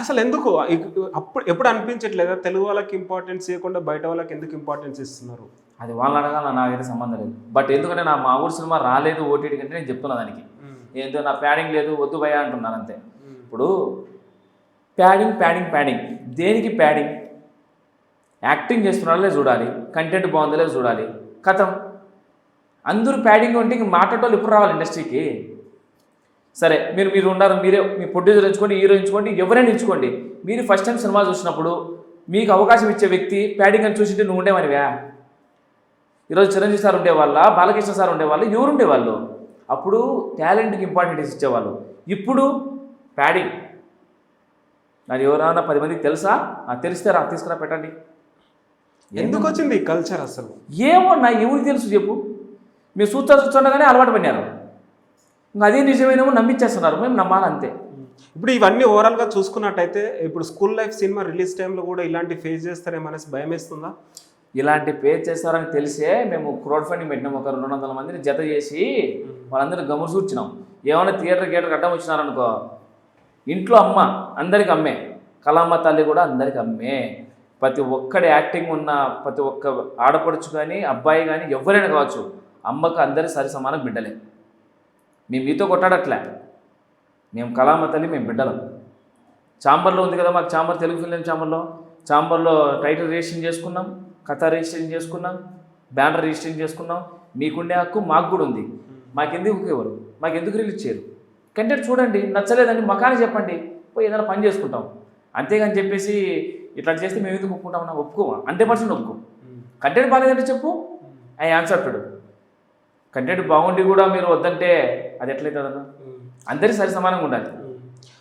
అసలు ఎందుకు అప్పుడు ఎప్పుడు అనిపించట్లేదా? తెలుగు వాళ్ళకి ఇంపార్టెన్స్ ఇవ్వకుండా బయట వాళ్ళకి ఎందుకు ఇంపార్టెన్స్ ఇస్తున్నారు? అది వాళ్ళని అడగాల నాకైతే సంబంధం లేదు. బట్ ఎందుకంటే నా మా ఊరు సినిమా రాలేదు ఓటీటీ కంటే నేను చెప్తున్నా దానికి. ఏంటో నా ప్యాడింగ్ లేదు వద్దు భయ అంటున్నాను అంతే. ఇప్పుడు ప్యాడింగ్ ప్యాడింగ్ ప్యాడింగ్. దేనికి ప్యాడింగ్? యాక్టింగ్ చేస్తున్నారో చూడాలి కంటెంట్ బాగుందో లేదో చూడాలి. కథం. అందరూ ప్యాడింగ్ ఉంటే ఇంక మాట్లాడేవాళ్ళు ఎప్పుడు రావాలి ఇండస్ట్రీకి? సరే మీరు మీరు ఉన్నారు మీరే మీ ప్రొడ్యూసర్ ఎంచుకోండి హీరో ఎంచుకోండి ఎవరైనా ఎంచుకోండి. మీరు ఫస్ట్ టైం సినిమా చూసినప్పుడు మీకు అవకాశం ఇచ్చే వ్యక్తి ప్యాడింగ్ అని చూసింటే నువ్వు ఉండేవనివా? ఈరోజు చిరంజీవి సార్ ఉండేవాళ్ళ బాలకృష్ణ సార్ ఉండేవాళ్ళు ఎవరు ఉండేవాళ్ళు? అప్పుడు టాలెంట్కి ఇంపార్టెన్స్ ఇచ్చేవాళ్ళు. ఇప్పుడు ప్యాడింగ్ నాకు ఎవరైనా పది మందికి తెలుసా? ఆ తెలిస్తే రా తీసుకురా పెట్టండి. ఎందుకు వచ్చింది కల్చర్ అసలు? ఏమో నా ఎవరికి తెలుసు చెప్పు. మీరు చూస్తా చూస్తుండగానే అలవాటు పడినారు. అదే నిజమేనేమో నమ్మించేస్తున్నారు మేము నమ్మాలి అంతే. ఇప్పుడు ఇవన్నీ ఓవరాల్గా చూసుకున్నట్టయితే ఇప్పుడు స్కూల్ లైఫ్ సినిమా రిలీజ్ టైంలో కూడా ఇలాంటి ఫేస్ చేస్తారేమనేసి భయం వేస్తుందా ఇలాంటి పే చేస్తారని తెలిసే మేము క్రౌడ్ ఫండింగ్ పెట్టినాం. ఒక రెండు వందల మందిని జత చేసి వాళ్ళందరూ గమరు చూచినాం ఏమైనా థియేటర్ థియేటర్ అడ్డం వచ్చినారనుకో ఇంట్లో అమ్మ అందరికి అమ్మే కళమ్మ తల్లి కూడా అందరికి అమ్మే. ప్రతి ఒక్కడి యాక్టింగ్ ఉన్న ప్రతి ఒక్క ఆడపడుచు కానీ అబ్బాయి కానీ ఎవరైనా కావచ్చు అమ్మకు అందరి సరి సమానం బిడ్డలే. మేము మీతో కొట్టాడట్లే మేము కళామ తల్లి మేము బిడ్డలం. చాంబర్లో ఉంది కదా మాకు చాంబర్ తెలుగు ఫిలిం చాంబర్లో చాంబర్లో టైటిల్ రిజిస్ట్రేషన్ చేసుకున్నాం కథ రిజిస్ట్రేషన్ చేసుకున్నాం బ్యానర్ రిజిస్ట్రేషన్ చేసుకున్నాం. మీకుండే హక్కు మాకు కూడా ఉంది. మాకెందుకు ఎవరు మాకు ఎందుకు రిలీజ్ చేయరు? కంటెంట్ చూడండి నచ్చలేదండి మకాని చెప్పండి. పోయి ఏదైనా పని చేసుకుంటాం. అంతేగాని చెప్పేసి ఇట్లా చేస్తే మేము ఎందుకు ఒప్పుకుంటామన్నా ఒప్పుకోమా? హండ్రెడ్ పర్సెంట్ ఒప్పుకోం. కంటెంట్ బాగాలేదంటే చెప్పు. ఐ ఆన్సర్ టుడు కంటెంట్ బాగుండి కూడా మీరు వద్దంటే అది ఎట్లయితుందన్న అందరి సరి సమానంగా ఉండాలి.